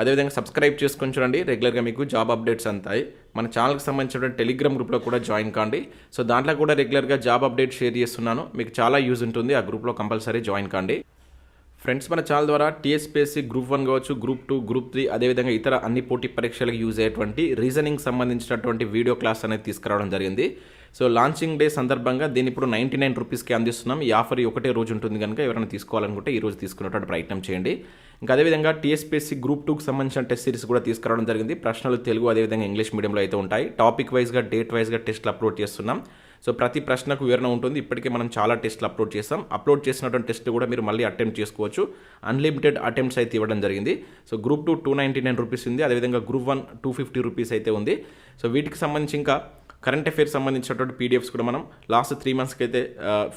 అదేవిధంగా సబ్స్క్రైబ్ చేసుకొని చూడండి. రెగ్యులర్గా మీకు జాబ్ అప్డేట్స్ అంతాయి. మన ఛానల్కి సంబంధించిన టెలిగ్రామ్ గ్రూప్లో కూడా జాయిన్ కాండి. సో దాంట్లో కూడా రెగ్యులర్గా జాబ్ అప్డేట్ షేర్ చేస్తున్నాను. మీకు చాలా యూజ్ ఉంటుంది. ఆ గ్రూప్లో కంపల్సరీ జాయిన్ కాండి. ఫ్రెండ్స్ మన ఛానల్ ద్వారా టీఎస్పీఎస్సీ గ్రూప్ వన్ కావచ్చు గ్రూప్ టూ గ్రూప్ త్రీ అదేవిధంగా ఇతర అన్ని పోటీ పరీక్షలకు యూజ్ అయ్యేటువంటి రీజనింగ్ సంబంధించినటువంటి వీడియో క్లాస్ అనేది తీసుకురావడం జరిగింది. సో లాంచింగ్ డే సందర్భంగా దీన్ని ఇప్పుడు నైంటీ నైన్ రూపీస్కి అందిస్తున్నాం. ఈ ఆఫర్ ఒకటే రోజు ఉంటుంది కనుక ఎవరైనా తీసుకోవాలనుకుంటే ఈ రోజు తీసుకునేటువంటి ప్రయత్నం చేయండి. ఇంకా అదేవిధంగా టీఎస్పీఎస్సీ గ్రూప్ టూకి సంబంధించిన టెస్ట్ సిరీస్ కూడా తీసుకురావడం జరిగింది. ప్రశ్నలు తెలుగు అదేవిధంగా ఇంగ్లీష్ మీడియంలో అయితే ఉంటాయి. టాపిక్ వైజ్గా డేట్ వైజ్గా టెస్ట్లు అప్లోడ్ చేస్తున్నాం. సో ప్రతి ప్రశ్నకు వివరణ ఉంటుంది. ఇప్పటికే మనం చాలా టెస్ట్లు అప్లోడ్ చేస్తాం అప్లోడ్ చేసినటువంటి టెస్ట్ కూడా మీరు మళ్ళీ అటెంప్ట్ చేసుకోవచ్చు. అన్లిమిటెడ్ అటెంప్ట్స్ అయితే ఇవ్వడం జరిగింది. So group two two ninety nine rupees ఉంది. అదేవిధంగా group one two fifty rupees అయితే ఉంది. సో వీటికి సంబంధించి ఇంకా కరెంట్ అఫైర్స్ సంబంధించినటువంటి పీడిఎఫ్స్ కూడా మనం లాస్ట్ త్రీ మంత్స్కి అయితే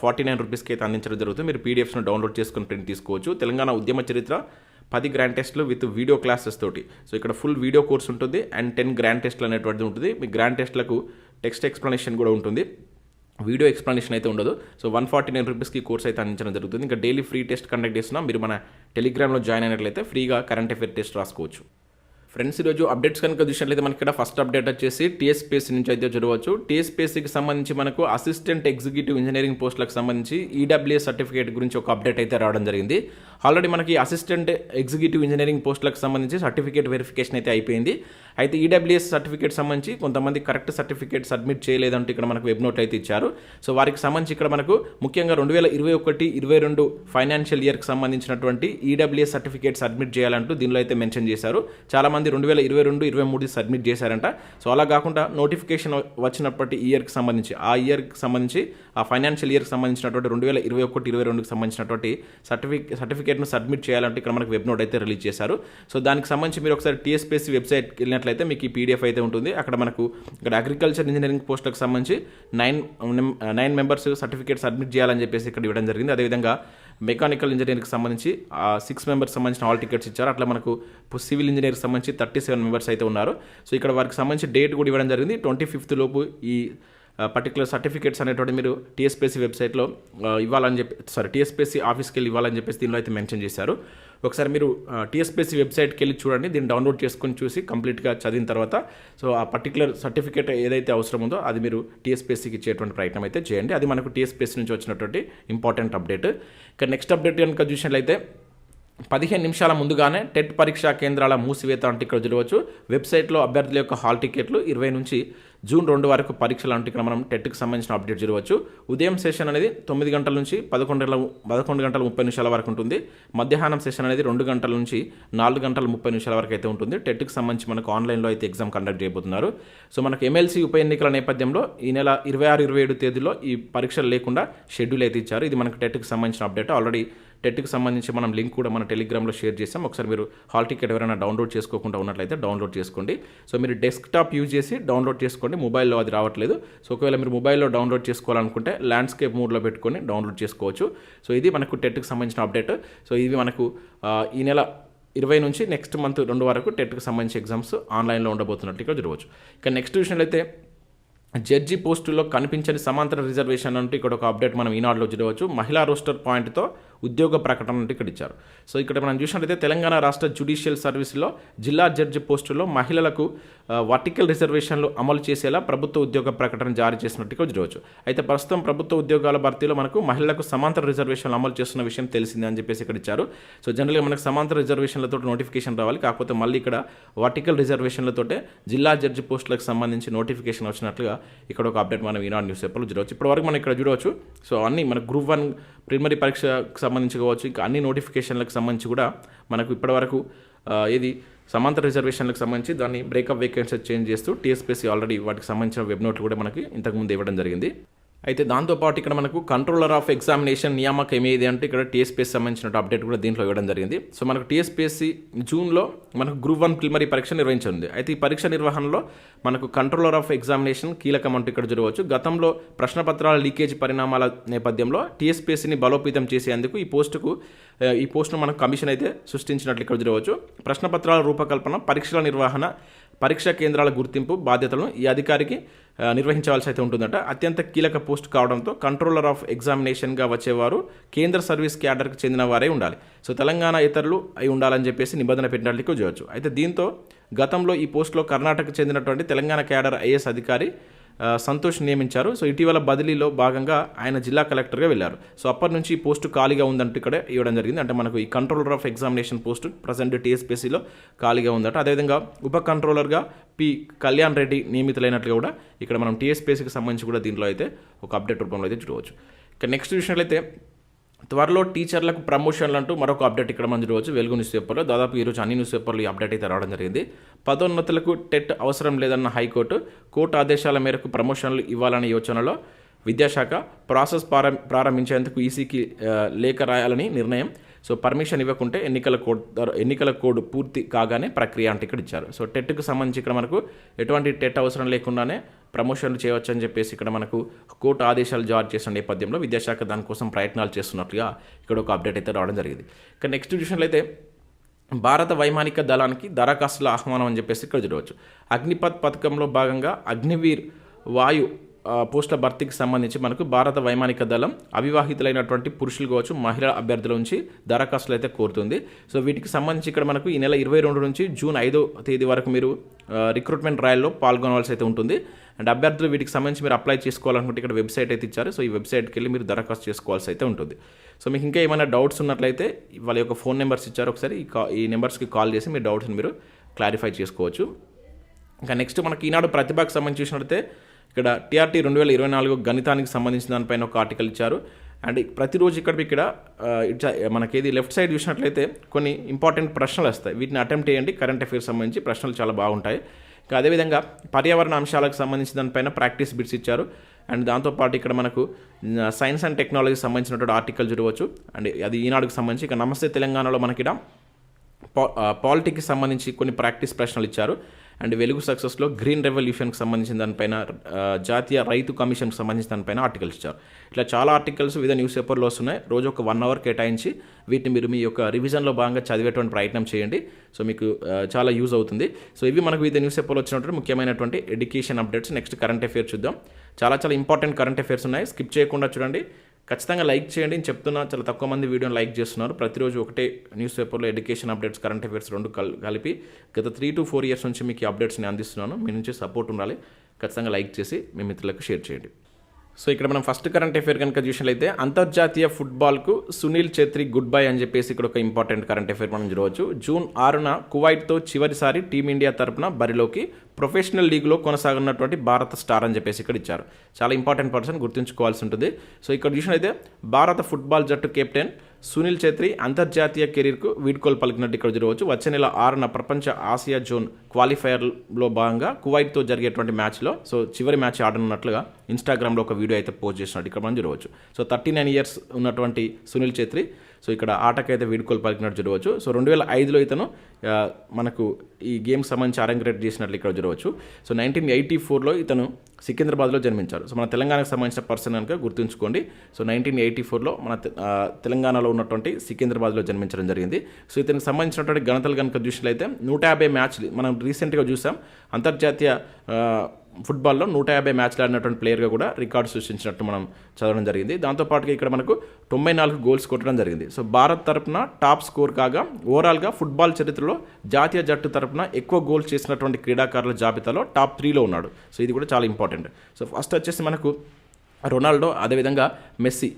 ఫార్టీ నైన్ రూపీస్కి అయితే అందించడం జరుగుతుంది. మీరు పీడిఎఫ్స్ను డౌన్లోడ్ చేసుకుని ప్రింట్ తీసుకోవచ్చు. తెలంగాణ ఉద్యమ చరిత్ర పది గ్రాండ్ టెస్ట్లు విత్ వీడియో క్లాసెస్ తోటి. సో ఇక్కడ ఫుల్ వీడియో కోర్స్ ఉంటుంది అండ్ టెన్ గ్రాండ్ టెస్ట్లు అనేటువంటిది ఉంటుంది. మీ గ్రాండ్ టెస్ట్లకు టెక్స్ట్ ఎక్స్ప్లెనేషన్ కూడా ఉంటుంది. వీడియో ఎక్స్ప్లెనేషన్ అయితే ఉండదు. సో వన్ ఫార్టీ నైన్ రూపీస్కి కోర్స్ అయితే అందించడం జరుగుతుంది. ఇంకా డైలీ ఫ్రీ టెస్ట్ కండక్ట్ చేస్తున్నాం మీరు మన టెలిగ్రామ్లో జాయిన్ అయినట్లయితే ఫ్రీగా కరెంట్ అఫేర్ టెస్ట్ రాసుకోవచ్చు. ఫ్రెండ్స్ ఈరోజు అప్డేట్స్ కనుక చూసినట్లయితే మనకి ఇక్కడ ఫస్ట్ అప్డేట్ వచ్చేసి టీఎస్పీఎస్సీ నుంచి అయితే చూడవచ్చు. టీఎస్పీఎస్సీకి సంబంధించి మనకు అసిస్టెంట్ ఎగ్జిక్యూటివ్ ఇంజనీరింగ్ పోస్టులకు సంబంధించి ఈడబ్ల్యూఎస్ సర్టిఫికేట్ గురించి ఒక అప్డేట్ అయితే రావడం జరిగింది. ఆల్రెడీ మనకి అసిస్టెంట్ ఎగ్జిక్యూటివ్ ఇంజనీరింగ్ పోస్టులకు సంబంధించి సర్టిఫికేట్ వెరిఫికేషన్ అయితే అయిపోయింది. అయితే ఈడబ్ల్యూఎస్ సర్టిఫికేట్ సంబంధించి కొంతమంది కరెక్ట్ సర్టిఫికేట్ సబ్మిట్ చేయలేదంటే ఇక్కడ మనకు వెబ్ నోట్ అయితే ఇచ్చారు. సో వారికి సంబంధించి ఇక్కడ మనకు ముఖ్యంగా రెండు వేల ఇరవై ఒకటి ఇరవై రెండు ఫైనాన్షియల్ ఇయర్కి సంబంధించినటువంటి ఈడబ్ల్యూఎస్ సర్టిఫికేట్ సబ్మిట్ చేయాలంటూ దీనిలో అయితే మెన్షన్ చేశారు. చాలామంది రెండు వేల ఇరవై రెండు ఇరవై మూడు సబ్మిట్ చేశారంట. సో అలా కాకుండా నోటిఫికేషన్ వచ్చినప్పటి ఇయర్కి సంబంధించి ఆ ఇయర్కి సంబంధించి ఆ ఫైనాన్షియల్ ఇయర్కి సంబంధించినటువంటి రెండు వేల ఇరవై ఒకటి ఇరవై రెండుకి సంబంధించినటువంటి సర్టిఫిక్ సర్టిఫికేట్ను సబ్మిట్ చేయాలంటే ఇక్కడ మనకు వెబ్ నోట్ అయితే రిలీజ్ చేశారు. సో దానికి సంబంధించి మీరు ఒకసారి టీఎస్పీఎస్సీ వెబ్సైట్కి వెళ్ళినట్లయితే మీకు ఈ పీడిఎఫ్ అయితే ఉంటుంది. అక్కడ మనకు ఇక్కడ అగ్రికల్చర్ ఇంజనీరింగ్ పోస్టులకు సంబంధించి nine nine members certificate submit చేయాలని చెప్పేసి ఇక్కడ ఇవ్వడం జరిగింది. అదేవిధంగా మెకానికల్ ఇంజనీరింగ్కి సంబంధించి సిక్స్ మెంబర్స్ సంబంధించిన హాల్ టికెట్స్ ఇచ్చారు. అట్లా మనకు సివిల్ ఇంజనీర్కి సంబంధించి థర్టీ సెవెన్ మెంబర్స్ అయితే ఉన్నారు. సో ఇక్కడ వారికి సంబంధించి డేట్ కూడా ఇవ్వడం జరిగింది. ట్వంటీ ఫిఫ్త్ లోపు ఈ పర్టికులర్ సర్టిఫికేట్స్ అనేటువంటి మీరు టీఎస్పీసీ వెబ్సైట్లో ఇవ్వాలని చెప్పి సారీ టీఎస్పీసీ ఆఫీస్కి వెళ్ళి ఇవ్వాలని చెప్పేసి దీనిలో అయితే మెన్షన్ చేశారు. ఒకసారి మీరు టీఎస్పీసీ వెబ్సైట్కి వెళ్ళి చూడండి దీన్ని డౌన్లోడ్ చేసుకొని చూసి కంప్లీట్గా చదివిన తర్వాత సో ఆ పర్టికులర్ సర్టిఫికేట్ ఏదైతే అవసరం ఉందో అది మీరు టీఎస్పీసీకి ఇచ్చేటువంటి ప్రయత్నం అయితే చేయండి. అది మనకు టీఎస్పీసీ నుంచి వచ్చినటువంటి ఇంపార్టెంట్ అప్డేట్ ఇక నెక్స్ట్ అప్డేట్ కనుక చూసినట్లయితే పదిహేను నిమిషాల ముందుగానే టెట్ పరీక్షా కేంద్రాల మూసివేత అంటే ఇక్కడ చూడవచ్చు. వెబ్సైట్లో అభ్యర్థుల యొక్క హాల్ టికెట్లు ఇరవై నుంచి జూన్ రెండు వరకు పరీక్షలు అంటే ఇక్కడ మనం టెట్కి సంబంధించిన అప్డేట్ చూడవచ్చు ఉదయం సెషన్ అనేది తొమ్మిది గంటల నుంచి పదకొండు గంటల పదకొండు గంటల ముప్పై నిమిషాల వరకు ఉంటుంది. మధ్యాహ్నం సెషన్ అనేది రెండు గంటల నుంచి నాలుగు గంటల ముప్పై నిమిషాల వరకు అయితే ఉంటుంది. టెట్కి సంబంధించి మనకు ఆన్లైన్లో అయితే ఎగ్జామ్ కండక్ట్ చేయబోతున్నారు. సో మనకు ఎమ్మెల్సీ ఉప ఎన్నికల నేపథ్యంలో ఈ నెల ఇరవై ఆరు ఇరవై ఏడు తేదీలో ఈ పరీక్షలు లేకుండా షెడ్యూల్ అయితే ఇచ్చారు. ఇది మనకు టెట్కి సంబంధించిన అప్డేట్. ఆల్రెడీ టెట్కి సంబంధించి మనం లింక్ కూడా మన టెలిగ్రామ్లో షేర్ చేసాం ఒకసారి మీరు హాల్ టికెట్ ఎవరైనా డౌన్లోడ్ చేసుకోకుండా ఉన్నట్లయితే డౌన్లోడ్ చేసుకోండి. సో మీరు డెస్క్టాప్ యూజ్ చేసి డౌన్లోడ్ చేసుకోండి. మొబైల్లో అది రావట్లేదు. సో ఒకవేళ మీరు మొబైల్లో డౌన్లోడ్ చేసుకోవాలనుకుంటే ల్యాండ్స్కేప్ మోడ్లో పెట్టుకొని డౌన్లోడ్ చేసుకోవచ్చు. సో ఇది మనకు టెట్కి సంబంధించిన అప్డేట్. సో ఇది మనకు ఈ నెల ఇరవై నుంచి నెక్స్ట్ మంత్ రెండు వరకు టెట్కి సంబంధించి ఎగ్జామ్స్ ఆన్లైన్లో ఉండబోతున్నట్టు ఇక్కడ చూడవచ్చు ఇక నెక్స్ట్ విషయంలో జడ్జి పోస్టుల్లో కనిపించని సమాంతర రిజర్వేషన్ అంటూ ఇక్కడ ఒక అప్డేట్ మనం ఈనాడులో చూడవచ్చు. మహిళా రోస్టర్ పాయింట్తో ఉద్యోగ ప్రకటన అంటూ ఇక్కడ ఇచ్చారు. సో ఇక్కడ మనం చూసినట్లయితే తెలంగాణ రాష్ట్ర జ్యుడిషియల్ సర్వీస్లో జిల్లా జడ్జి పోస్టుల్లో మహిళలకు వర్టికల్ రిజర్వేషన్లు అమలు చేసేలా ప్రభుత్వ ఉద్యోగ ప్రకటన జారీ చేసినట్టుగా చూడవచ్చు. అయితే ప్రస్తుతం ప్రభుత్వ ఉద్యోగాల భర్తీలో మనకు మహిళలకు సమాంతర రిజర్వేషన్లు అమలు చేస్తున్న విషయం తెలిసిందే అని చెప్పేసి ఇక్కడ ఇచ్చారు. సో జనరల్గా మనకు సమాంతర రిజర్వేషన్లతో నోటిఫికేషన్ రావాలి. కాకపోతే మళ్ళీ ఇక్కడ వర్టికల్ రిజర్వేషన్లతోటే జిల్లా జడ్జి పోస్టులకు సంబంధించి నోటిఫికేషన్ వచ్చినట్లుగా ఇక్కడ ఒక అప్డేట్ మనం ఈనాడు న్యూస్ పేపర్లో చూడవచ్చు. ఇప్పటివరకు మనం ఇక్కడ చూడవచ్చు. సో అన్ని మన గ్రూప్ వన్ ప్రిలిమరీ పరీక్షకు సంబంధించి కావచ్చు ఇంకా అన్ని నోటిఫికేషన్లకు సంబంధించి కూడా మనకు ఇప్పటివరకు ఇది ఏది సమాంతర రిజర్వేషన్లకు సంబంధించి దాన్ని బ్రేకప్ వేకెన్సీ చేంజ్ చేస్తూ టీఎస్పీసీ ఆల్రెడీ వాటికి సంబంధించిన వెబ్ నోట్లు కూడా మనకి ఇంతకుముందు ఇవ్వడం జరిగింది. అయితే దాంతోపాటు ఇక్కడ మనకు కంట్రోలర్ ఆఫ్ ఎగ్జామినేషన్ నియామకం ఏది అంటే ఇక్కడ టీఎస్పీఎస్ సంబంధించిన అప్డేట్ కూడా దీంట్లో ఇవ్వడం జరిగింది. సో మనకు టీఎస్పీఎస్సీ జూన్లో మనకు గ్రూప్ వన్ ప్రిలిమరీ పరీక్ష నిర్వహించింది అయితే ఈ పరీక్ష నిర్వహణలో మనకు కంట్రోలర్ ఆఫ్ ఎగ్జామినేషన్ కీలకం అంటూ ఇక్కడ జరగవచ్చు గతంలో ప్రశ్నపత్రాల లీకేజ్ పరిణామాల నేపథ్యంలో టీఎస్పీఎస్సీని బలోపేతం చేసేందుకు ఈ పోస్టుకు ఈ పోస్టును మనకు కమిషన్ అయితే సృష్టించినట్లు ఇక్కడ జరగవచ్చు ప్రశ్నపత్రాల రూపకల్పన పరీక్షల నిర్వహణ పరీక్షా కేంద్రాల గుర్తింపు బాధ్యతలను ఈ అధికారికి నిర్వహించవలసి అయితే ఉంటుందట. అత్యంత కీలక పోస్ట్ కావడంతో కంట్రోలర్ ఆఫ్ ఎగ్జామినేషన్గా వచ్చేవారు కేంద్ర సర్వీస్ క్యాడర్కి చెందిన వారే ఉండాలి. సో తెలంగాణ ఇతరులు అయి ఉండాలని చెప్పేసి నిబంధన పెట్టినట్లు చేయవచ్చు అయితే దీంతో గతంలో ఈ పోస్టులో కర్ణాటకకు చెందినటువంటి తెలంగాణ క్యాడర్ ఐఏఎస్ అధికారి సంతోష్ నియమించారు. సో ఇటీవల బదిలీలో భాగంగా ఆయన జిల్లా కలెక్టర్గా వెళ్ళారు. సో అప్పటి నుంచి ఈ పోస్టు ఖాళీగా ఉందంటే ఇక్కడ ఇవ్వడం జరిగింది. అంటే మనకు ఈ controller of examination post present టీఎస్పీసీలో ఖాళీగా ఉందట. అదేవిధంగా ఉప కంట్రోలర్గా పి కళ్యాణ్ రెడ్డి నియమితులైనట్లుగా కూడా ఇక్కడ మనం టీఎస్పీసీకి సంబంధించి కూడా దీంట్లో అయితే ఒక అప్డేట్ రూపంలో అయితే చూడవచ్చు. ఇక నెక్స్ట్ విషయంలో త్వరలో టీచర్లకు ప్రమోషన్లు అంటూ మరొక అప్డేట్ ఇక్కడ మనం రోజు వెలుగు న్యూస్ పేపర్లో దాదాపు ఈరోజు అన్ని న్యూస్ పేపర్లు ఈ అప్డేట్ అయితే రావడం జరిగింది. పదోన్నతులకు టెట్ అవసరం లేదన్న హైకోర్టు కోర్టు ఆదేశాల మేరకు ప్రమోషన్లు ఇవ్వాలనే యోచనలో విద్యాశాఖ ప్రాసెస్ ప్రారం ప్రారంభించేందుకు ఈసీకి లేఖ రాయాలని నిర్ణయం. సో పర్మిషన్ ఇవ్వకుంటే ఎన్నికల కోడ్ ఎన్నికల కోడ్ పూర్తి కాగానే ప్రక్రియ అంటే ఇక్కడ ఇచ్చారు. సో టెట్కు సంబంధించి ఇక్కడ మనకు ఎటువంటి టెట్ అవసరం లేకుండానే ప్రమోషన్లు చేయవచ్చు అని చెప్పేసి ఇక్కడ మనకు కోర్టు ఆదేశాలు జారీ చేసిన నేపథ్యంలో విద్యాశాఖ దానికోసం ప్రయత్నాలు చేస్తున్నట్లుగా ఇక్కడ ఒక అప్డేట్ అయితే రావడం జరిగింది. ఇక నెక్స్ట్ విషయంలో అయితే భారత వైమానిక దళానికి దరఖాస్తుల ఆహ్వానం అని చెప్పేసి ఇక్కడ చూడవచ్చు. అగ్నిపత్ పథకంలో భాగంగా అగ్నివీర్ వాయు పోస్టుల భర్తీకి సంబంధించి మనకు భారత వైమానిక దళం అవివాహితులైనటువంటి పురుషులు కావచ్చు మహిళా అభ్యర్థుల నుంచి దరఖాస్తులు అయితే కోరుతుంది. సో వీటికి సంబంధించి ఇక్కడ మనకు ఈ నెల ఇరవై రెండు నుంచి జూన్ ఐదో తేదీ వరకు మీరు రిక్రూట్మెంట్ ట్రయల్లో పాల్గొనవలసి అయితే ఉంటుంది. అండ్ అభ్యర్థులు వీటికి సంబంధించి మీరు అప్లై చేసుకోవాలనుకుంటే ఇక్కడ వెబ్సైట్ అయితే ఇచ్చారు. సో ఈ వెబ్సైట్కి వెళ్ళి మీరు దరఖాస్తు చేసుకోవాల్సి అయితే ఉంటుంది. సో మీకు ఇంకా ఏమైనా డౌట్స్ ఉన్నట్లయితే వాళ్ళ యొక్క ఫోన్ నెంబర్స్ ఇచ్చారు ఒకసారి. ఈ కా ఈ నెంబర్స్కి కాల్ చేసి మీ డౌట్స్ని మీరు క్లారిఫై చేసుకోవచ్చు. ఇంకా నెక్స్ట్ మనకి ఈనాడు ప్రతిభకు సంబంధించి చూసినట్లయితే ఇక్కడ టీఆర్టీ రెండు వేల ఇరవై నాలుగు గణితానికి సంబంధించిన దానిపైన ఒక ఆర్టికల్ ఇచ్చారు. అండ్ ప్రతిరోజు ఇక్కడ ఇక్కడ మనకేది లెఫ్ట్ సైడ్ చూసినట్లయితే కొన్ని ఇంపార్టెంట్ ప్రశ్నలు వస్తాయి. వీటిని అటెంప్ట్ చేయండి. కరెంట్ అఫైర్స్ సంబంధించి ప్రశ్నలు చాలా బాగుంటాయి. ఇంకా అదేవిధంగా పర్యావరణ అంశాలకు సంబంధించిన దానిపైన ప్రాక్టీస్ బిట్స్ ఇచ్చారు. అండ్ దాంతోపాటు ఇక్కడ మనకు సైన్స్ అండ్ టెక్నాలజీకి సంబంధించినటువంటి ఆర్టికల్ చూడవచ్చు. అండ్ అది ఈనాడుకు సంబంధించి ఇక నమస్తే తెలంగాణలో మనకి పా పాలిటిక్కి సంబంధించి కొన్ని ప్రాక్టీస్ ప్రశ్నలు ఇచ్చారు. అండ్ వెలుగు సక్సెస్లో గ్రీన్ రెవల్యూషన్కి సంబంధించిన దానిపైన జాతీయ రైతు కమిషన్కి సంబంధించిన దానిపైన ఆర్టికల్స్ ఇచ్చారు. ఇట్లా చాలా ఆర్టికల్స్ వివిధ న్యూస్ పేపర్లో వస్తున్నాయి. రోజు ఒక వన్ అవర్ కేటాయించి వీటిని మీరు మీ యొక్క రివిజన్లో భాగంగా చదివేటువంటి ప్రయత్నం చేయండి. సో మీకు చాలా యూజ్ అవుతుంది. సో ఇవి మనకు వివిధ న్యూస్ పేపర్లో వచ్చినటువంటి ముఖ్యమైనటువంటి education updates next current affairs చూద్దాం. చాలా చాలా ఇంపార్టెంట్ కరెంట్ అఫేర్స్ ఉన్నాయి. స్కిప్ చేయకుండా చూడండి. ఖచ్చితంగా లైక్ చేయండి. నేను చెప్తున్నా చాలా తక్కువ మంది వీడియోని లైక్ చేస్తున్నారు. ప్రతిరోజు ఒకటే న్యూస్ పేపర్లో ఎడ్యుకేషన్ అప్డేట్స్ కరెంట్ అఫైర్స్ రెండు కల్ కలిపి గత త్రీ టు ఫోర్ ఇయర్స్ నుంచి మీకు అప్డేట్స్ అప్డేట్స్ని అందిస్తున్నాను. మీ నుంచి సపోర్ట్ ఉండాలి. ఖచ్చితంగా లైక్ చేసి మీ మిత్రులకు షేర్ చేయండి. సో ఇక్కడ మనం ఫస్ట్ కరెంట్ అఫేర్ కనుక చూసినట్లయితే అంతర్జాతీయ ఫుట్బాల్కు సునీల్ ఛేత్రి గుడ్ బై అని చెప్పేసి ఇక్కడ ఒక ఇంపార్టెంట్ కరెంట్ అఫేర్ మనం చూడవచ్చు. జూన్ ఆరున కువైట్తో చివరిసారి టీమిండియా తరపున బరిలోకి ప్రొఫెషనల్ లీగ్లో కొనసాగున్నటువంటి భారత స్టార్ అని చెప్పేసి ఇక్కడ ఇచ్చారు. చాలా ఇంపార్టెంట్ పర్సన్ గుర్తుంచుకోవాల్సి ఉంటుంది. సో ఇక్కడ చూసినట్లయితే భారత ఫుట్బాల్ జట్టు కెప్టెన్ సునీల్ ఛేత్రి అంతర్జాతీయ కెరీర్కు వీడ్కోలు పలికినట్టు ఇక్కడ చూడవచ్చు. వచ్చే నెల ఆరున ప్రపంచ ఆసియా జోన్ క్వాలిఫైయర్లో భాగంగా కువైట్తో జరిగేటువంటి మ్యాచ్లో సో చివరి మ్యాచ్ ఆడనున్నట్లుగా ఇన్స్టాగ్రామ్లో ఒక వీడియో అయితే పోస్ట్ చేసినట్టు ఇక్కడ మనం చూడవచ్చు. సో థర్టీ నైన్ ఇయర్స్ ఉన్నటువంటి సునీల్ ఛేత్రి సో ఇక్కడ ఆటకైతే వీడుకోలు పలికినట్టు చూడవచ్చు. సో రెండు వేల ఐదులో ఇతను మనకు ఈ గేమ్ సంబంధించి అరంగరేట్ చేసినట్లు ఇక్కడ చూడవచ్చు. సో నైన్టీన్ ఎయిటీ ఫోర్లో ఇతను సికింద్రాబాద్లో జన్మించారు. సో మన తెలంగాణకు సంబంధించిన పర్సన్ కనుక గుర్తుంచుకోండి. సో నైన్టీన్ ఎయిటీ ఫోర్లో మన తెలంగాణలో ఉన్నటువంటి సికింద్రాబాద్లో జన్మించడం జరిగింది. సో ఇతనికి సంబంధించినటువంటి గణతలు కనుక చూసినట్లయితే నూట యాభై మ్యాచ్లు మనం రీసెంట్గా చూసాం. అంతర్జాతీయ ఫుట్బాల్లో నూట యాభై మ్యాచ్లు ఆడినటువంటి ప్లేయర్గా కూడా రికార్డు సృష్టించినట్టు మనం చదవడం జరిగింది. దాంతోపాటుగా ఇక్కడ మనకు తొంభై నాలుగు గోల్స్ కొట్టడం జరిగింది. సో భారత్ తరపున టాప్ స్కోర్ కాగా ఓవరాల్గా ఫుట్బాల్ చరిత్రలో జాతీయ జట్టు తరపున ఎక్కువ గోల్స్ చేసినటువంటి క్రీడాకారుల జాబితాలో టాప్ త్రీలో ఉన్నాడు. సో ఇది కూడా చాలా ఇంపార్టెంట్. సో ఫస్ట్ వచ్చేసి మనకు రొనాల్డో అదేవిధంగా మెస్సీ.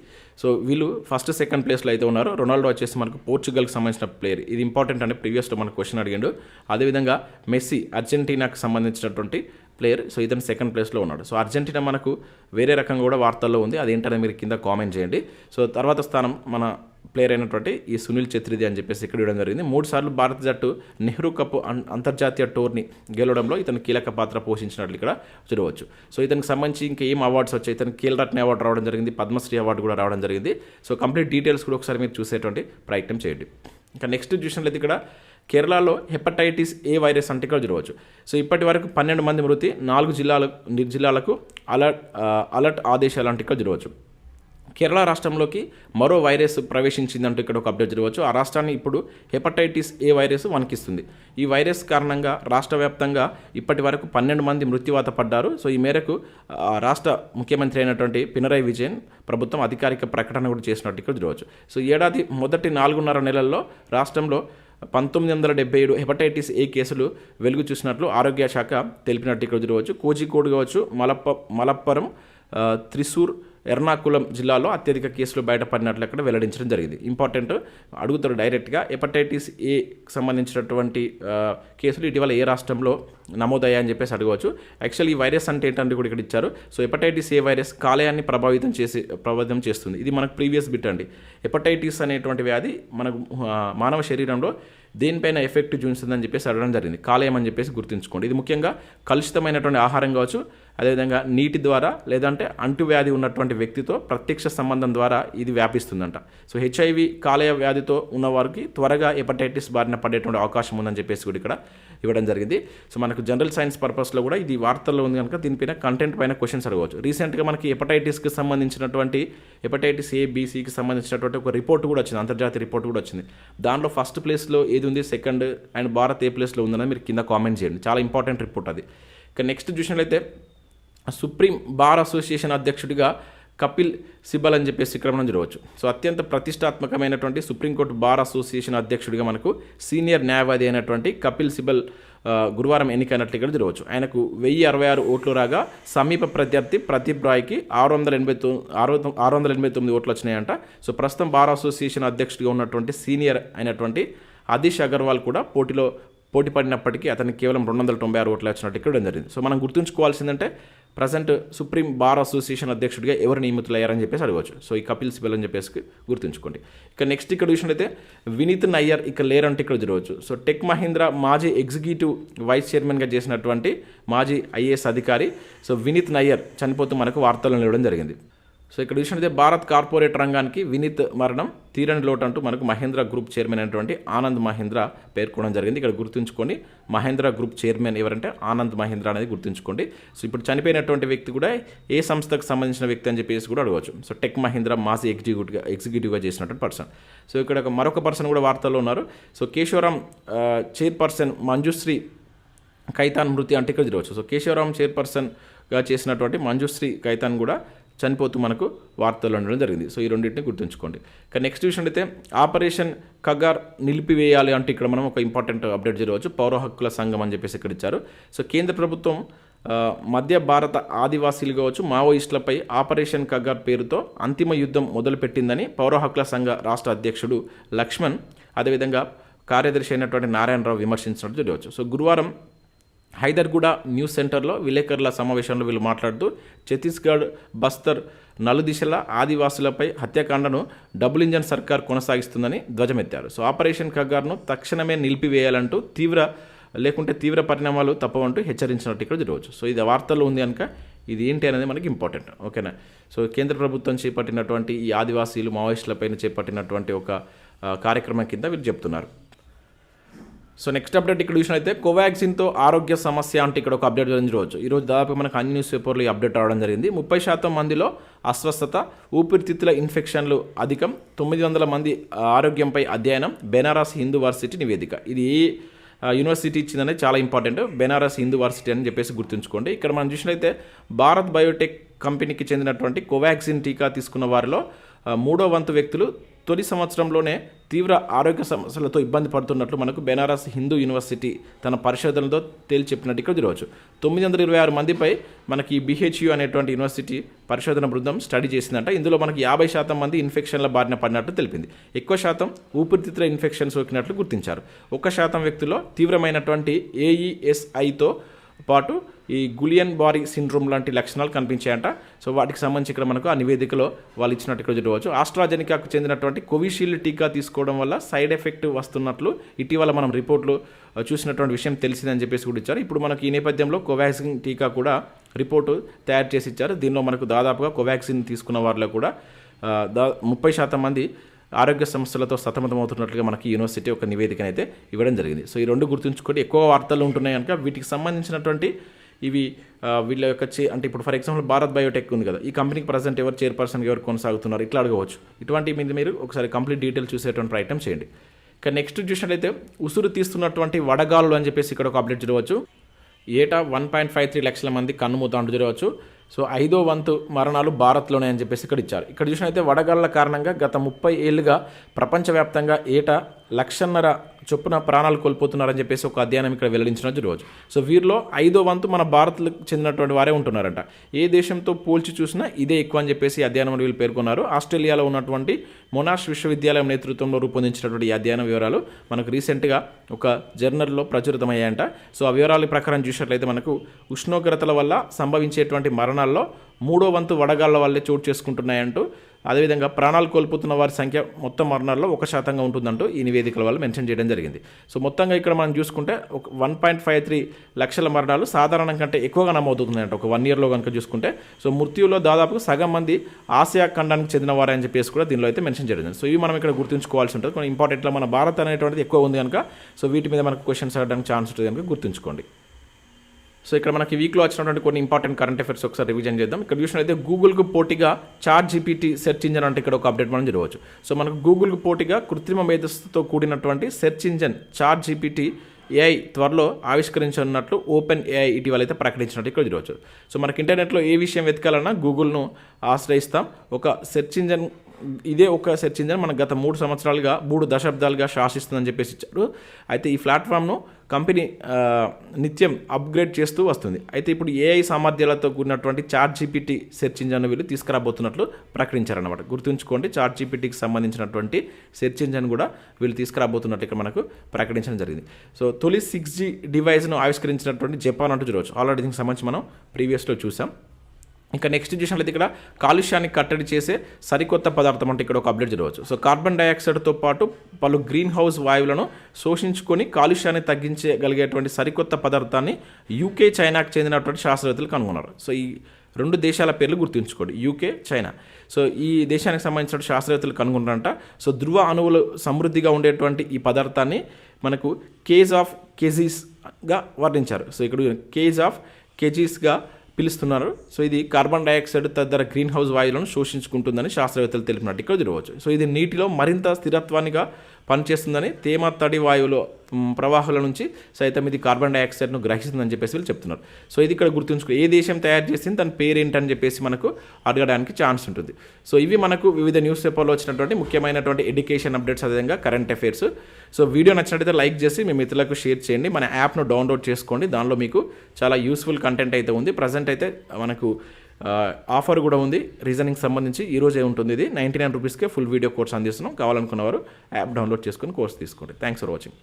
సో వీళ్ళు ఫస్ట్ సెకండ్ ప్లేస్లో అయితే ఉన్నారు. రొనాల్డో వచ్చేసి మనకు పోర్చుగల్కి సంబంధించిన ప్లేయర్. ఇది ఇంపార్టెంట్ అంటే ప్రీవియస్లో మనకు క్వశ్చన్ అడిగాడు. అదేవిధంగా మెస్సీ అర్జెంటీనాకు సంబంధించినటువంటి ప్లేయర్ సో ఇతను సెకండ్ ప్లేస్లో ఉన్నాడు. సో అర్జెంటీనా మనకు వేరే రకంగా కూడా వార్తల్లో ఉంది. అదేంటనే మీరు కింద కామెంట్ చేయండి. సో తర్వాత స్థానం మన ప్లేయర్ అయినటువంటి ఈ సునీల్ ఛత్రిది అని చెప్పేసి ఇక్కడ ఇవ్వడం జరిగింది. మూడు సార్లు భారత జట్టు నెహ్రూ కప్ అంతర్జాతీయ టోర్ని గెలవడంలో ఇతను కీలక పాత్ర పోషించినట్లు ఇక్కడ చూడవచ్చు. సో ఇతనికి సంబంధించి ఇంకా ఏం అవార్డ్స్ వచ్చాయి? ఇతను కీలరత్న అవార్డు రావడం జరిగింది. పద్మశ్రీ అవార్డు కూడా రావడం జరిగింది. సో కంప్లీట్ డీటెయిల్స్ కూడా ఒకసారి మీరు చూసేటువంటి ప్రయత్నం చేయండి. ఇంకా నెక్స్ట్ చూసినట్లయితే ఇక్కడ కేరళలో హెపటైటిస్ ఏ వైరస్ అంటే ఇక్కడ చూడవచ్చు. సో ఇప్పటి వరకు పన్నెండు మంది మృతి నాలుగు జిల్లాల జిల్లాలకు అలర్ట్ అలర్ట్ ఆదేశాలు అంటే ఇక్కడ చూడవచ్చు. కేరళ రాష్ట్రంలోకి మరో వైరస్ ప్రవేశించిందంటూ ఇక్కడ ఒక అప్డేట్ జరగవచ్చు ఆ రాష్ట్రాన్ని ఇప్పుడు హెపటైటిస్ ఏ వైరస్ వణికిస్తుంది. ఈ వైరస్ కారణంగా రాష్ట్ర వ్యాప్తంగా ఇప్పటి వరకు పన్నెండు మంది మృత్యువాత పడ్డారు. సో ఈ మేరకు రాష్ట్ర ముఖ్యమంత్రి అయినటువంటి పినరై విజయన్ ప్రభుత్వం అధికారిక ప్రకటన కూడా చేసినట్టు ఇక్కడ చూడవచ్చు. సో ఏడాది మొదటి నాలుగున్నర నెలల్లో రాష్ట్రంలో పంతొమ్మిది వందల డెబ్బై ఏడు హెపటైటిస్ ఏ కేసులు వెలుగు చూసినట్లు ఆరోగ్య శాఖ తెలిపినట్టు ఇక్కడ చూడవచ్చు. కోజికోడ్ కావచ్చు మలప్ప మలప్పరం త్రిశూర్ ఎర్నాకుళం జిల్లాలో అత్యధిక కేసులు బయటపడినట్లు అక్కడ వెల్లడించడం జరిగింది. ఇంపార్టెంట్ అడుగుతారు డైరెక్ట్గా హెపటైటిస్ ఏ సంబంధించినటువంటి కేసులు ఇటీవల ఏ రాష్ట్రంలో నమోదయ్యాయని చెప్పేసి అడగవచ్చు. యాక్చువల్ ఈ వైరస్ అంటే ఏంటంటే కూడా ఇక్కడ ఇచ్చారు. సో హెపటైటిస్ ఏ వైరస్ కాలేయాన్ని ప్రభావితం చేసి ప్రభావితం చేస్తుంది. ఇది మనకు ప్రీవియస్ బిట్ అండి. హెపటైటిస్ అనేటువంటి వ్యాధి మనకు మానవ శరీరంలో దేనిపైన ఎఫెక్ట్ చూపిస్తుందని చెప్పేసి అడగడం జరిగింది. కాలేయం అని చెప్పేసి గుర్తుంచుకోండి. ఇది ముఖ్యంగా కలుషితమైనటువంటి ఆహారం కావచ్చు అదేవిధంగా నీటి ద్వారా లేదంటే అంటువ్యాధి ఉన్నటువంటి వ్యక్తితో ప్రత్యక్ష సంబంధం ద్వారా ఇది వ్యాపిస్తుందంట. సో హెచ్ఐవి కాలేయ వ్యాధితో ఉన్నవారికి త్వరగా హెపటైటిస్ బారిన పడేటువంటి అవకాశం ఉందని చెప్పేసి కూడా ఇక్కడ ఇవ్వడం జరిగింది. సో మనకు జనరల్ సైన్స్ పర్పస్లో కూడా ఇది వార్తల్లో ఉంది కనుక దీనిపైన కంటెంట్ పైన క్వశ్చన్స్ అడగవచ్చు. రీసెంట్గా మనకి హెపటైటిస్కి సంబంధించినటువంటి హెపటైటిస్ ఏ బీసీకి సంబంధించినటువంటి ఒక రిపోర్ట్ కూడా వచ్చింది. అంతర్జాతీయ రిపోర్ట్ కూడా వచ్చింది. దాంట్లో ఫస్ట్ ప్లేస్లో ఏది ఉంది? సెకండ్ అండ్ భారత్ ఏ ప్లేస్లో ఉందని మీరు కింద కామెంట్ చేయండి. చాలా ఇంపార్టెంట్ రిపోర్ట్ అది. ఇక నెక్స్ట్ చూసినట్లయితే సుప్రీం బార్ అసోసియేషన్ అధ్యక్షుడిగా కపిల్ సిబల్ అని చెప్పేసి ఇక్కడ మనం చూడవచ్చు. సో అత్యంత ప్రతిష్టాత్మకమైనటువంటి సుప్రీంకోర్టు బార్ అసోసియేషన్ అధ్యక్షుడిగా మనకు సీనియర్ న్యాయవాది అయినటువంటి కపిల్ సిబల్ గురువారం ఎన్నికైనట్లు ఇక్కడ చూడవచ్చు. ఆయనకు వెయ్యి అరవై ఆరు ఓట్లు రాగా సమీప ప్రత్యర్థి ప్రదీప్ రాయ్కి ఆరు వందల ఎనభై తొమ్మిది ఆరు ఆరు వందల ఎనభై తొమ్మిది ఓట్లు వచ్చినాయంట. సో ప్రస్తుతం బార్ అసోసియేషన్ అధ్యక్షుడిగా ఉన్నటువంటి సీనియర్ అయినటువంటి అదీష్ అగర్వాల్ కూడా పోటీలో పోటీ పడినప్పటికీ అతనికి కేవలం రెండు వందల తొంభై ఆరు ఓట్లు వచ్చినట్టు ఇక్కడ జరిగింది. సో మనం గుర్తుంచుకోవాల్సిందంటే ప్రజెంట్ సుప్రీం బార్ అసోసియేషన్ అధ్యక్షుడిగా ఎవరు నియమితులయ్యారని చెప్పేసి అడగవచ్చు. సో ఈ కపిల్ సిబల్ అని చెప్పేసి గుర్తుంచుకోండి. ఇక నెక్స్ట్ ఇక్కడ చూసినట్లయితే వినీత్ నయ్యర్ ఇక్కడ లేరంటే ఇక్కడ జరగవచ్చు. సో టెక్ మహీంద్రా మాజీ ఎగ్జిక్యూటివ్ వైస్ చైర్మన్గా చేసినటువంటి మాజీ ఐఏఎస్ అధికారి. సో వినీత్ నయ్యర్ చనిపోతూ మనకు వార్తలను ఇవ్వడం జరిగింది. సో ఇక్కడ చూసినట్లయితే భారత్ కార్పొరేట్ రంగానికి వినీత్ మరణం తీరని లోటు అంటూ మనకు మహేంద్ర గ్రూప్ చైర్మన్ అయినటువంటి ఆనంద్ మహేంద్ర పేర్కొనడం జరిగింది. ఇక్కడ గుర్తుంచుకోండి మహేంద్ర గ్రూప్ చైర్మన్ ఎవరంటే ఆనంద్ మహేంద్ర అనేది గుర్తుంచుకోండి. సో ఇప్పుడు చనిపోయినటువంటి వ్యక్తి కూడా ఏ సంస్థకు సంబంధించిన వ్యక్తి అని చెప్పేసి కూడా అడగవచ్చు. సో టెక్ మహేంద్ర మాజీ ఎగ్జిక్యూటివ్గా ఎగ్జిక్యూటివ్గా చేసినటువంటి పర్సన్. సో ఇక్కడ ఒక మరొక పర్సన్ కూడా వార్తల్లో ఉన్నారు. సో కేశవరాం చైర్పర్సన్ మంజుశ్రీ కైతాన్ మృతి అంటే ఇక్కడ చూడవచ్చు. సో కేశవరాం చైర్పర్సన్గా చేసినటువంటి మంజుశ్రీ కైతాన్ కూడా చనిపోతూ మనకు వార్తలు ఉండడం జరిగింది. సో ఈ రెండింటిని గుర్తుంచుకోండి. ఇక నెక్స్ట్ విషయం అయితే ఆపరేషన్ కగార్ నిలిపివేయాలి అంటే ఇక్కడ మనం ఒక ఇంపార్టెంట్ అప్డేట్ జరగవచ్చు పౌర హక్కుల సంఘం అని చెప్పేసి ఇక్కడ ఇచ్చారు. సో కేంద్ర ప్రభుత్వం మధ్య భారత ఆదివాసీలు కావచ్చు మావోయిస్టులపై ఆపరేషన్ కగార్ పేరుతో అంతిమ యుద్ధం మొదలుపెట్టిందని పౌర హక్కుల సంఘ రాష్ట్ర అధ్యక్షుడు లక్ష్మణ్ అదేవిధంగా కార్యదర్శి అయినటువంటి నారాయణరావు విమర్శించినట్టు చూడవచ్చు సో గురువారం హైదర్గూడ న్యూస్ సెంటర్లో విలేకరుల సమావేశంలో వీళ్ళు మాట్లాడుతూ ఛత్తీస్గఢ్ బస్తర్ నలుదిశల ఆదివాసులపై హత్యాకాండను డబుల్ ఇంజన్ సర్కార్ కొనసాగిస్తుందని ధ్వజమెత్తారు. సో ఆపరేషన్ కగ్గార్ను తక్షణమే నిలిపివేయాలంటూ తీవ్ర లేకుంటే తీవ్ర పరిణామాలు తప్పవంటూ హెచ్చరించినట్టు ఇక్కడ చూడవచ్చు సో ఇది వార్తల్లో ఉంది కనుక ఇది ఏంటి అనేది మనకి ఇంపార్టెంట్. ఓకేనా? సో కేంద్ర ప్రభుత్వం చేపట్టినటువంటి ఈ ఆదివాసీలు మావోయిస్టులపైన చేపట్టినటువంటి ఒక కార్యక్రమం కింద వీళ్ళు చెప్తున్నారు. సో నెక్స్ట్ అప్డేట్ ఇక్కడ చూసినైతే కోవాక్సిన్తో ఆరోగ్య సమస్య అంటే ఇక్కడ ఒక అప్డేట్ చూడవచ్చు ఈరోజు దాదాపు మనకు అన్ని న్యూస్ పేపర్లు ఈ అప్డేట్ రావడం జరిగింది. ముప్పై శాతం మందిలో అస్వస్థత ఊపిరితిత్తుల ఇన్ఫెక్షన్లు అధికం తొమ్మిది వందల మంది ఆరోగ్యంపై అధ్యయనం బెనారస్ హిందూ వర్సిటీ నివేదిక. ఇది ఏ యూనివర్సిటీ ఇచ్చిందనే చాలా ఇంపార్టెంట్ బెనారస్ హిందూ వర్సిటీ అని చెప్పేసి గుర్తుంచుకోండి. ఇక్కడ మనం చూసినట్లయితే భారత్ బయోటెక్ కంపెనీకి చెందినటువంటి కోవాక్సిన్ టీకా తీసుకున్న వారిలో మూడో వంతు వ్యక్తులు తొలి సంవత్సరంలోనే తీవ్ర ఆరోగ్య సమస్యలతో ఇబ్బంది పడుతున్నట్లు మనకు బెనారస్ హిందూ యూనివర్సిటీ తన పరిశోధనలతో తేల్చెప్పినట్టు ఇక్కడ చూడవచ్చు తొమ్మిది వందల ఇరవై ఆరు మందిపై మనకి ఈ బిహెచ్యు అనేటువంటి యూనివర్సిటీ పరిశోధన బృందం స్టడీ చేసిందంట. ఇందులో మనకి యాభై శాతం మంది ఇన్ఫెక్షన్ల బారిన పడినట్లు తెలిపింది. ఎక్కువ శాతం ఊపిరితిత్తుల ఇన్ఫెక్షన్ సోకినట్లు గుర్తించారు. ఒక్క శాతం వ్యక్తుల్లో తీవ్రమైనటువంటి ఏఈఎస్ఐతో పాటు ఈ గులియన్ బారీ సిండ్రోమ్ లాంటి లక్షణాలు కనిపించాయంట. సో వాటికి సంబంధించి ఇక్కడ మనకు ఆ నివేదికలో వాళ్ళు ఇచ్చినట్టు ఇక్కడ చూడవచ్చు. ఆస్ట్రాజెనికాకు చెందినటువంటి కోవిషీల్డ్ టీకా తీసుకోవడం వల్ల సైడ్ ఎఫెక్ట్ వస్తున్నట్లు ఇటీవల మనం రిపోర్ట్లు చూసినటువంటి విషయం తెలిసిందని చెప్పేసి కూడా ఇచ్చారు. ఇప్పుడు మనకి ఈ నేపథ్యంలో కోవాక్సిన్ టీకా కూడా రిపోర్టు తయారు చేసి ఇచ్చారు. దీనిలో మనకు దాదాపుగా కోవాక్సిన్ తీసుకున్న వారిలో కూడా దా ముప్పై శాతం మంది ఆరోగ్య సమస్యలతో సతమతమవుతున్నట్లుగా మనకి యూనివర్సిటీ ఒక నివేదికనైతే ఇవ్వడం జరిగింది. సో ఈ రెండు గుర్తుంచుకోండి. ఎక్కువ వార్తలు ఉంటున్నాయి కనుక వీటికి సంబంధించినటువంటి ఇవి వీళ్ళ యొక్క చే అంటే ఇప్పుడు ఫర్ ఎగ్జాంపుల్ భారత్ బయోటెక్ ఉంది కదా. ఈ కంపెనీకి ప్రజెంట్ ఎవరు చైర్పర్సన్ ఎవరు కొనసాగుతున్నారు? ఇట్లా అడగవచ్చు. ఇటువంటి మీద మీరు ఒకసారి కంప్లీట్ డీటెయిల్ చూసేటువంటి ప్రయత్నం చేయండి. ఇక నెక్స్ట్ చూసినట్లయితే ఉసురు తీస్తున్నటువంటి వడగాలు అని చెప్పేసి ఇక్కడ ఒక అప్డేట్ చూడవచ్చు. ఏటా వన్ పాయింట్ ఫైవ్ త్రీ లక్షల మంది కన్నుమూత అంటూ చూడవచ్చు సో ఐదో వంతు మరణాలు భారత్లోనే అని చెప్పేసి ఇక్కడ ఇచ్చారు. ఇక్కడ చూసినైతే వడగాళ్ళ కారణంగా గత ముప్పై ఏళ్ళుగా ప్రపంచవ్యాప్తంగా ఏటా లక్షన్నర చొప్పున ప్రాణాలు కోల్పోతున్నారని చెప్పేసి ఒక అధ్యయనం ఇక్కడ వెల్లడించినట్టు రోజు. సో వీరిలో ఐదో వంతు మన భారత్కు చెందినటువంటి వారే ఉంటున్నారంట. ఏ దేశంతో పోల్చి చూసినా ఇదే ఎక్కువ అని చెప్పేసి అధ్యయనం వీళ్ళు పేర్కొన్నారు. ఆస్ట్రేలియాలో ఉన్నటువంటి మొనాష్ విశ్వవిద్యాలయం నేతృత్వంలో రూపొందించినటువంటి ఈ అధ్యయన వివరాలు మనకు రీసెంట్గా ఒక జర్నల్లో ప్రచురితమయ్యాయంట. సో ఆ వివరాల ప్రకారం చూసినట్లయితే మనకు ఉష్ణోగ్రతల వల్ల సంభవించేటువంటి మరణాల్లో మూడో వంతు వడగాళ్ళ వల్లే చోటు చేసుకుంటున్నాయంటూ అదేవిధంగా ప్రాణాలు కోల్పోతున్న వారి సంఖ్య మొత్తం మరణాల్లో ఒక శాతంగా ఉంటుందంటూ ఈ నివేదికల వల్ల మెన్షన్ చేయడం జరిగింది. సో మొత్తంగా ఇక్కడ మనం చూసుకుంటే ఒక వన్ పాయింట్ ఫైవ్ త్రీ లక్షల మరణాలు సాధారణం కంటే ఎక్కువగా నమోదవుతున్నాయంట ఒక వన్ ఇయర్లో కనుక చూసుకుంటే. సో మృత్యులో దాదాపు సగం మంది ఆసియా ఖండానికి చెందిన వారని చెప్పేసి కూడా దీనిలో అయితే మెన్షన్ చేయడం సో ఇవి మనం ఇక్కడ గుర్తుంచుకోవాల్సి ఉంటుంది. కొన్ని ఇంపార్టెంట్లో మన భారత్ అనేటువంటిది ఎక్కువ ఉంది కనుక సో వీటి మీద మనకు క్వశ్చన్స్ అడగడానికి ఛాన్స్ ఉంటుంది కనుక గుర్తుంచుకోండి. సో ఇక్కడ మనకి వీక్లో వచ్చినటువంటి కొన్ని ఇంపార్టెంట్ కరెంట్ అఫైర్స్ ఒకసారి రివిజన్ చేద్దాం. ఇక్కడ చూసినట్లయితే గూగుల్కు పోటీగా చార్ట్ జీపీటీ సెర్చ్ ఇంజన్ అంటే ఇక్కడ ఒక అప్డేట్ మనం చూడవచ్చు సో మనకు గూగుల్కు పోటీగా కృత్రిమ మేధస్సుతో కూడినటువంటి search engine chat GPT AI త్వరలో ఆవిష్కరించనున్నట్లు ఓపెన్ ఏఐ ఇటీవల అయితే ప్రకటించినట్టు ఇక్కడ చూడవచ్చు. సో మనకి ఇంటర్నెట్లో ఏ విషయం వెతకాలన్నా గూగుల్ను ఆశ్రయిస్తాం. ఒక సెర్చ్ ఇంజన్ ఇదే ఒక సెర్చ్ ఇంజన్ మనకు గత మూడు సంవత్సరాలుగా మూడు దశాబ్దాలుగా శాసిస్తుందని చెప్పేసి ఇచ్చారు. అయితే ఈ ప్లాట్ఫామ్ను కంపెనీ నిత్యం అప్గ్రేడ్ చేస్తూ వస్తుంది. అయితే ఇప్పుడు ఏఐ సామర్థ్యాలతో కూడినటువంటి చార్ట్ జీపీటీ సెర్చ్ ఇంజన్ వీళ్ళు తీసుకురాబోతున్నట్లు ప్రకటించారన్నమాట. గుర్తుంచుకోండి చార్ట్ జీపీటీకి సంబంధించినటువంటి సెర్చ్ ఇంజన్ కూడా వీళ్ళు తీసుకురాబోతున్నట్టు ఇక్కడ మనకు ప్రకటించడం జరిగింది. సో తొలి సిక్స్ జీ డివైస్ను ఆవిష్కరించినటువంటి జపాన్ అంటూ చూడవచ్చు. ఆల్రెడీ దీనికి సంబంధించి మనం ప్రీవియస్లో చూసాం. ఇంకా నెక్స్ట్ చూసినట్లయితే ఇక్కడ కాలుష్యాన్ని కట్టడి చేసే సరికొత్త పదార్థం అంటే ఇక్కడ ఒక అప్డేట్ చూడవచ్చు సో కార్బన్ డైఆక్సైడ్తో పాటు పలు గ్రీన్ హౌస్ వాయువులను శోషించుకొని కాలుష్యాన్ని తగ్గించగలిగేటువంటి సరికొత్త పదార్థాన్ని యూకే చైనాకు చెందినటువంటి శాస్త్రవేత్తలు కనుగొన్నారు. సో ఈ రెండు దేశాల పేర్లు గుర్తుంచుకోండి. యూకే చైనా సో ఈ దేశానికి సంబంధించిన శాస్త్రవేత్తలు కనుగొన్నారంట. సో ధృవ అణువులు సమృద్ధిగా ఉండేటువంటి ఈ పదార్థాన్ని మనకు కేజ్ ఆఫ్ కెజీస్గా వర్ణించారు. సో ఇక్కడ కేజ్ ఆఫ్ కెజీస్గా పిలుస్తున్నారు. సో ఇది కార్బన్ డైఆక్సైడ్ తదితర గ్రీన్ హౌస్ వాయువులను శోషించుకుంటుందని శాస్త్రవేత్తలు తెలిపినట్టు ఇక్కడ చూడవచ్చు. సో ఇది నీటిలో మరింత స్థిరత్వానిగా పనిచేస్తుందని తేమ తడి వాయువులో ప్రవాహాల నుంచి సైతం ఇది కార్బన్ డైఆక్సైడ్ను గ్రహిస్తుందని చెప్పేసి వీళ్ళు చెప్తున్నారు. సో ఇది ఇక్కడ గుర్తుంచుకో ఏ దేశం తయారు చేసింది దాని పేరు ఏంటని చెప్పేసి మనకు అడగడానికి ఛాన్స్ ఉంటుంది. సో ఇవి మనకు వివిధ న్యూస్ పేపర్లో వచ్చినటువంటి ముఖ్యమైనటువంటి ఎడ్యుకేషన్ అప్డేట్స్ అదేవిధంగా కరెంట్ అఫైర్స్. సో వీడియో నచ్చినట్లయితే లైక్ చేసి మీ మిత్రులకు షేర్ చేయండి. మన యాప్ను డౌన్లోడ్ చేసుకోండి. దానిలో మీకు చాలా యూస్ఫుల్ కంటెంట్ అయితే ఉంది. ప్రజెంట్ అయితే మనకు ఆఫర్ కూడా ఉంది. రీజనింగ్ సంబంధించి ఈ రోజే ఉంటుంది ఇది. నైంటీ నైన్ రూపీస్కే ఫుల్ వీడియో కోర్స్ అందిస్తున్నాం. కావాలనుకున్నవారు యాప్ డౌన్లోడ్ చేసుకొని కోర్స్ తీసుకోండి. Thanks for watching